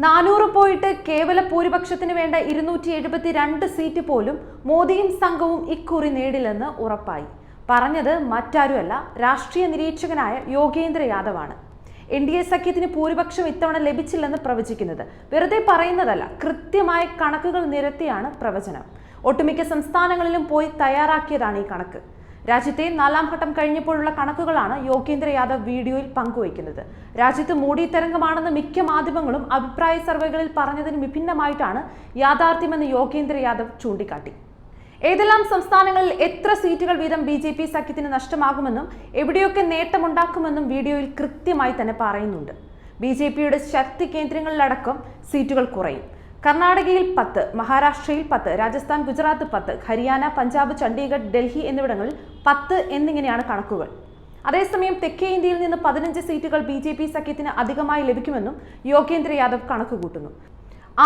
നാനൂറ് പോയിട്ട് കേവല ഭൂരിപക്ഷത്തിന് വേണ്ട ഇരുന്നൂറ്റി എഴുപത്തി രണ്ട് സീറ്റ് പോലും മോദിയും സംഘവും ഇക്കുറി നേടില്ലെന്ന് ഉറപ്പായി. പറഞ്ഞത് മറ്റാരുമല്ല രാഷ്ട്രീയ നിരീക്ഷകനായ യോഗേന്ദ്ര യാദവാണ്. എൻ ഡി എ സഖ്യത്തിന് ഭൂരിപക്ഷം ഇത്തവണ ലഭിച്ചില്ലെന്ന് പ്രവചിക്കുന്നത്. വെറുതെ പറയുന്നതല്ല കൃത്യമായ കണക്കുകൾ നിരത്തിയാണ് പ്രവചനം. ഒട്ടുമിക്ക സംസ്ഥാനങ്ങളിലും പോയി തയ്യാറാക്കിയതാണ് ഈ കണക്ക്. രാജ്യത്തെ നാലാം ഘട്ടം കഴിഞ്ഞപ്പോഴുള്ള കണക്കുകളാണ് യോഗേന്ദ്ര യാദവ് വീഡിയോയിൽ പങ്കുവയ്ക്കുന്നത്. രാജ്യത്ത് മോഡി തരംഗമാണെന്ന് മിക്ക മാധ്യമങ്ങളും അഭിപ്രായ സർവേകളിൽ പറഞ്ഞതിന് വിഭിന്നമായിട്ടാണ് യാഥാർത്ഥ്യമെന്ന് യോഗേന്ദ്ര യാദവ് ചൂണ്ടിക്കാട്ടി. ഏതെല്ലാം സംസ്ഥാനങ്ങളിൽ എത്ര സീറ്റുകൾ വീതം ബി ജെ പി സഖ്യത്തിന് നഷ്ടമാകുമെന്നും എവിടെയൊക്കെ നേട്ടമുണ്ടാക്കുമെന്നും വീഡിയോയിൽ കൃത്യമായി തന്നെ പറയുന്നുണ്ട്. ബി ജെ പിയുടെ ശക്തി കേന്ദ്രങ്ങളിലടക്കം സീറ്റുകൾ കുറയും. കർണാടകയിൽ പത്ത് മഹാരാഷ്ട്രയിൽ പത്ത് രാജസ്ഥാൻ ഗുജറാത്ത് പത്ത് ഹരിയാന പഞ്ചാബ് ചണ്ഡീഗഡ് ഡൽഹി എന്നിവിടങ്ങളിൽ പത്ത് എന്നിങ്ങനെയാണ് കണക്കുകൾ. അതേസമയം തെക്കേ ഇന്ത്യയിൽ നിന്ന് പതിനഞ്ച് സീറ്റുകൾ ബി ജെ പി സഖ്യത്തിന് അധികമായി ലഭിക്കുമെന്നും യോഗേന്ദ്ര യാദവ് കണക്കുകൂട്ടുന്നു.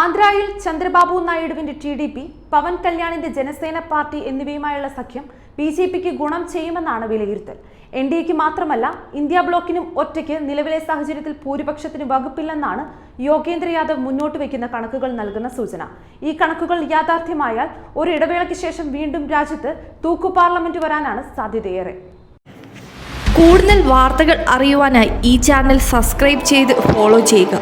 ആന്ധ്രയിൽ ചന്ദ്രബാബു നായിഡുവിന്റെ ടി ഡി പി പവൻ കല്യാണിന്റെ ജനസേന പാർട്ടി എന്നിവയുമായുള്ള സഖ്യം ബി ജെ പിക്ക് ഗുണം ചെയ്യുമെന്നാണ് വിലയിരുത്തൽ. എൻ ഡി എക്ക് മാത്രമല്ല ഇന്ത്യ ബ്ലോക്കിനും ഒറ്റയ്ക്ക് നിലവിലെ സാഹചര്യത്തിൽ ഭൂരിപക്ഷത്തിന് വകുപ്പില്ലെന്നാണ് യോഗേന്ദ്ര യാദവ് മുന്നോട്ട് വയ്ക്കുന്ന കണക്കുകൾ നൽകുന്ന സൂചന. ഈ കണക്കുകൾ യാഥാർത്ഥ്യമായാൽ ഒരു ഇടവേളയ്ക്ക് ശേഷം വീണ്ടും രാജ്യത്ത് തൂക്കു പാർലമെന്റ് വരാനാണ് സാധ്യതയേറെ. കൂടുതൽ വാർത്തകൾ അറിയുവാനായി ഈ ചാനൽ സബ്സ്ക്രൈബ് ചെയ്ത് ഫോളോ ചെയ്യുക.